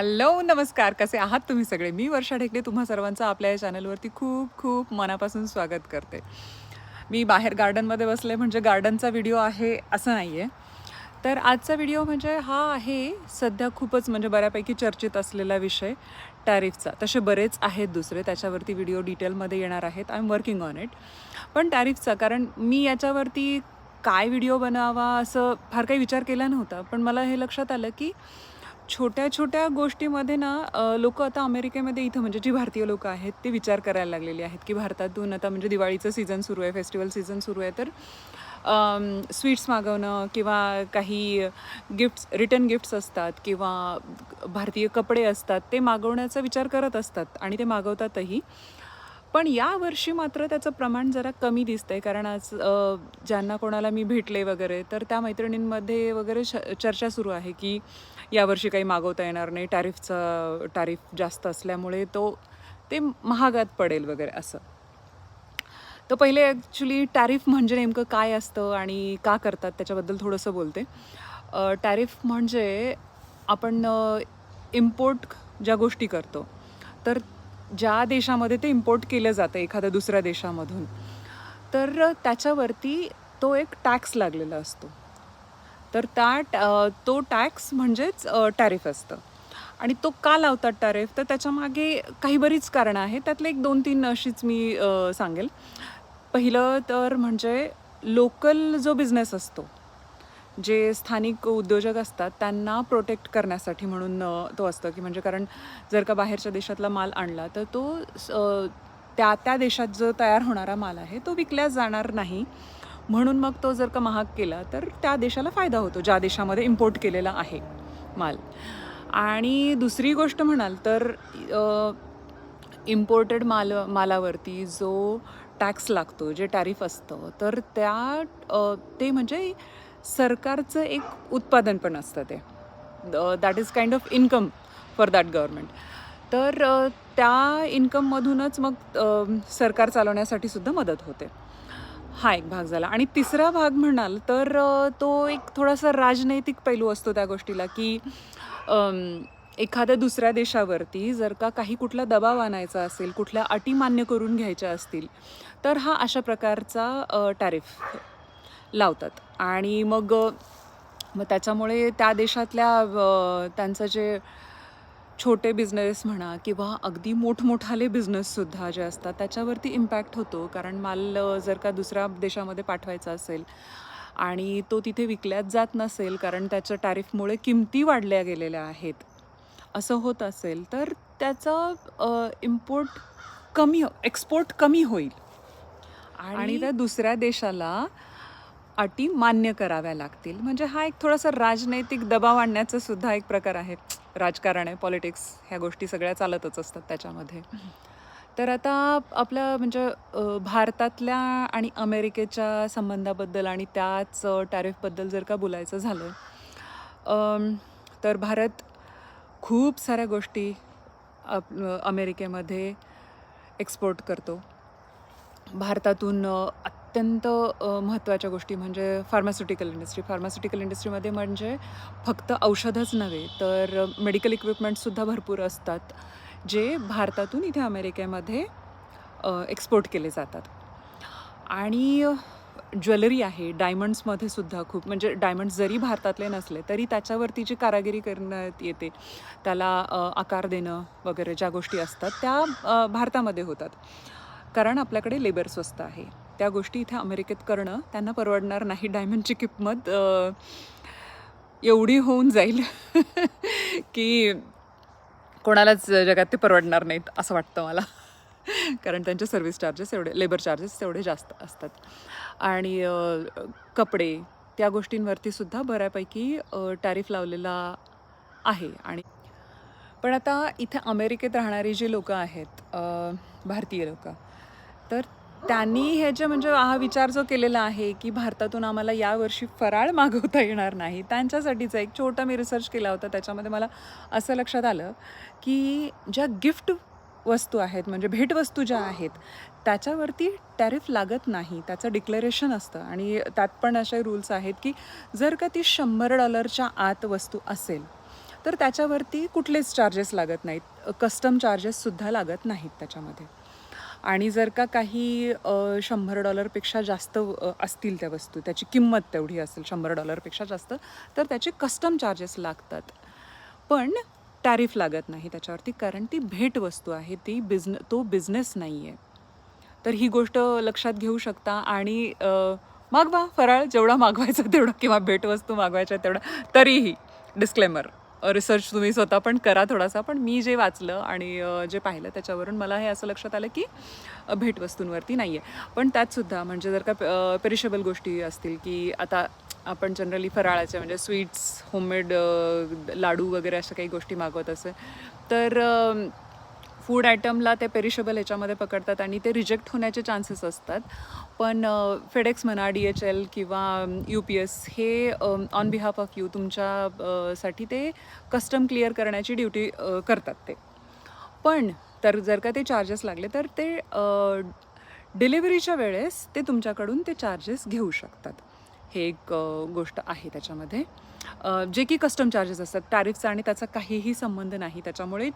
Hello नमस्कार. कसे आहात तुम्ही सगळे? मी वर्षा ढेकले तुम्हा सर्वांचं आपल्या या चॅनलवरती खूप खूप मनापासून स्वागत करते. मी बाहेर गार्डनमध्ये बसले म्हणजे गार्डनचा व्हिडिओ आहे असं नाही आहे तर आजचा व्हिडिओ म्हणजे हा आहे सध्या खूपच म्हणजे बऱ्यापैकी चर्चेत असलेला विषय टॅरिफचा. तसे बरेच आहेत दुसरे त्याच्यावरती व्हिडिओ डिटेलमध्ये येणार आहेत. I am working on it पण टॅरिफचा कारण मी याच्यावरती काय व्हिडिओ बनावा असं फार काही विचार केला नव्हता. पण मला हे लक्षात आलं की छोट्या छोट्या गोष्टीमध्ये ना लोक आता अमेरिकेमध्ये इथं म्हणजे जी भारतीय लोक आहेत ते विचार करायला लागलेली आहेत की भारतातून आता म्हणजे दिवाळीचं सीझन सुरू आहे फेस्टिवल सीझन सुरू आहे तर स्वीट्स मागवणं किंवा काही गिफ्ट्स रिटर्न गिफ्ट्स असतात किंवा भारतीय कपडे असतात ते मागवण्याचा विचार करत असतात आणि ते मागवतातही. पण या वर्षी मात्र त्याचं प्रमाण जरा कमी दिसतंय. कारण आज ज्यांना कोणाला मी भेटले वगैरे तर त्या मैत्रिणींमध्ये वगैरे श चर्चा सुरू आहे की यावर्षी काही मागवता येणार नाही. टॅरिफचा टॅरिफ जास्त असल्यामुळे तो ते महागात पडेल वगैरे असं. तर पहिले ॲक्च्युली टॅरिफ म्हणजे नेमकं काय असतं आणि का करतात त्याच्याबद्दल थोडंसं बोलते. टॅरिफ म्हणजे आपण इम्पोर्ट ज्या गोष्टी करतो तर ज्या देशामध्ये ते इम्पोर्ट केलं जातं एखाद्या दुसऱ्या देशामधून तर त्याच्यावरती तो एक टॅक्स लागलेला असतो. तर त्या तो टॅक्स म्हणजेच टॅरिफ असतं. आणि तो का लावतात टॅरिफ तर त्याच्यामागे काही बरीच कारणं आहेत. त्यातले एक दोन तीन अशीच मी सांगेल. पहिलं तर म्हणजे लोकल जो बिझनेस असतो जे स्थानिक उद्योजक असतात त्यांना प्रोटेक्ट करण्यासाठी म्हणून तो असतं. की म्हणजे कारण जर का बाहेरच्या देशातला माल आणला तर तो स- त्या त्या देशात जो तयार होणारा माल आहे तो विकल्या जाणार नाही. म्हणून मग तो जर का महाग केला तर त्या देशाला फायदा होतो ज्या देशामध्ये इम्पोर्ट केलेला आहे माल. आणि दुसरी गोष्ट म्हणाल तर इम्पोर्टेड माल मालावरती जो टॅक्स लागतो जे टॅरिफ असतं तर त्या ते म्हणजे सरकारचं एक उत्पादन पण असतं ते. That is kind of income for that government तर त्या इन्कममधूनच मग सरकार चालवण्यासाठी सुद्धा मदत होते. हा एक भाग झाला. आणि तिसरा भाग म्हणाल तर तो एक थोडासा राजनैतिक पैलू असतो त्या गोष्टीला की एखाद्या दुसऱ्या देशावरती जर का काही कुठला दबाव आणायचा असेल कुठल्या अटी मान्य करून घ्यायच्या असतील तर हा अशा प्रकारचा टॅरिफ लावतात. आणि मग मग त्याच्यामुळे त्या देशातल्या त्यांचं जे छोटे बिझनेस म्हणा किंवा अगदी मोठमोठाले बिझनेससुद्धा जे असतात त्याच्यावरती इम्पॅक्ट होतो. कारण माल जर का दुसऱ्या देशामध्ये पाठवायचा असेल आणि तो तिथे विकल्याच जात नसेल कारण त्याच्या टॅरिफमुळे किमती वाढल्या गेलेल्या आहेत असं होत असेल तर त्याचा इम्पोर्ट कमी एक्सपोर्ट कमी होईल. आणि त्या दुसऱ्या देशाला अटी मान्य कराव्या लागतील. म्हणजे हा एक थोडासा राजनैतिक दबाव आणण्याचा सुद्धा एक प्रकार आहे. राजकारण आहे पॉलिटिक्स ह्या गोष्टी सगळ्या चालतच असतात त्याच्यामध्ये. तर आता आपलं म्हणजे भारतातल्या आणि अमेरिकेच्या संबंधाबद्दल आणि त्याच टॅरिफबद्दल जर का बोलायचं झालं तर भारत खूप साऱ्या गोष्टी आप अमेरिकेमध्ये एक्सपोर्ट करतो. भारतातून अत्यंत महत्त्वाच्या गोष्टी म्हणजे फार्मास्युटिकल इंडस्ट्री फार्मास्युटिकल इंडस्ट्रीमध्ये म्हणजे फक्त औषधच नव्हे तर मेडिकल इक्विपमेंटसुद्धा भरपूर असतात जे भारतातून इथे अमेरिकेमध्ये एक्सपोर्ट केले जातात. आणि ज्वेलरी आहे डायमंड्समध्ये सुद्धा खूप म्हणजे डायमंड्स जरी भारतातले नसले तरी त्याच्यावरती जी कारागिरी करण्यात येते त्याला आकार देणं वगैरे ज्या गोष्टी असतात त्या भारतामध्ये होतात. कारण आपल्याकडे लेबर स्वस्त आहे. त्या गोष्टी इथे अमेरिकेत करणं त्यांना परवडणार नाही. डायमंडची किंमत एवढी होऊन जाईल की कोणालाच जगात ते परवडणार नाहीत असं वाटतं मला. कारण त्यांचे सर्व्हिस चार्जेस एवढे लेबर चार्जेस तेवढे जास्त असतात. आणि कपडे त्या गोष्टींवरती सुद्धा बऱ्यापैकी टॅरिफ लावलेला आहे. आणि पण आता इथे अमेरिकेत राहणारी जी लोकं आहेत भारतीय लोकं त्यांनी हे जे म्हणजे हा विचार जो केलेला आहे की भारतातून आम्हाला यावर्षी फराळ मागवता येणार नाही त्यांच्यासाठीचा एक छोटा मी रिसर्च केला होता. त्याच्यामध्ये मला असं लक्षात आलं की ज्या गिफ्ट वस्तू आहेत म्हणजे भेटवस्तू ज्या आहेत त्याच्यावरती टॅरिफ लागत नाही त्याचं डिक्लेरेशन असतं. आणि त्यात पण असे रूल्स आहेत की जर का ती शंभर डॉलरच्या आत वस्तू असेल तर त्याच्यावरती कुठलेच चार्जेस लागत नाहीत. कस्टम चार्जेससुद्धा लागत नाहीत त्याच्यामध्ये. आणि जर का काही शंभर डॉलरपेक्षा जास्त असतील त्या वस्तू त्याची किंमत तेवढी असेल शंभर डॉलरपेक्षा जास्त तर त्याचे कस्टम चार्जेस लागतात. पण टॅरिफ लागत नाही त्याच्यावरती कारण ती भेटवस्तू आहे ती बिझन तो बिझनेस नाही आहे तर ही गोष्ट लक्षात घेऊ शकता आणि मागवा फराळ जेवढा मागवायचा तेवढा किंवा भेटवस्तू मागवायच्या तेवढा तरीही डिस्क्लेमर रिसर्च तुम्ही स्वतः पण करा थोडासा पण मी जे वाचलं आणि जे पाहिलं त्याच्यावरून मला हे असं लक्षात आलं की भेटवस्तूंवरती नाही आहे पण त्यातसुद्धा म्हणजे जर का पेरिशेबल गोष्टी असतील की आता आपण जनरली फराळाच्या म्हणजे स्वीट्स होममेड लाडू वगैरे अशा काही गोष्टी मागवत असेल तर फूड आयटमला ते पेरिशेबल ह्याच्यामध्ये पकडतात आणि ते रिजेक्ट होण्याचे चान्सेस असतात. पण फेडेक्स म्हणा डी एच एल किंवा यू पी एस हे ऑन बिहाफ ऑफ यू तुमच्या साठी ते कस्टम क्लिअर करण्याची ड्युटी करतात ते. पण तर जर का ते चार्जेस लागले तर ते डिलिव्हरीच्या वेळेस ते तुमच्याकडून ते चार्जेस घेऊ शकतात. हे एक गोष्ट आहे त्याच्यामध्ये. जे की कस्टम चार्जेस असतात. टॅरिफचा आणि त्याचा काहीही संबंध नाही. त्याच्यामुळे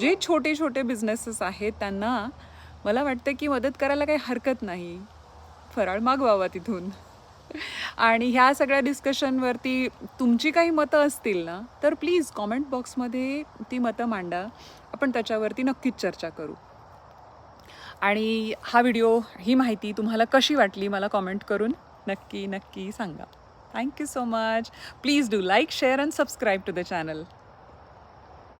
जे छोटे छोटे बिझनेसेस आहेत त्यांना मला वाटतं की मदत करायला काही हरकत नाही. फराळ मागवावा तिथून. आणि ह्या सगळ्या डिस्कशनवरती तुमची काही मतं असतील ना तर प्लीज कॉमेंट बॉक्समध्ये ती मतं मांडा. आपण त्याच्यावरती नक्कीच चर्चा करू. आणि हा व्हिडिओ ही माहिती तुम्हाला कशी वाटली मला कॉमेंट करून नक्की नक्की सांगा. Thank you so much please do like share and subscribe to the channel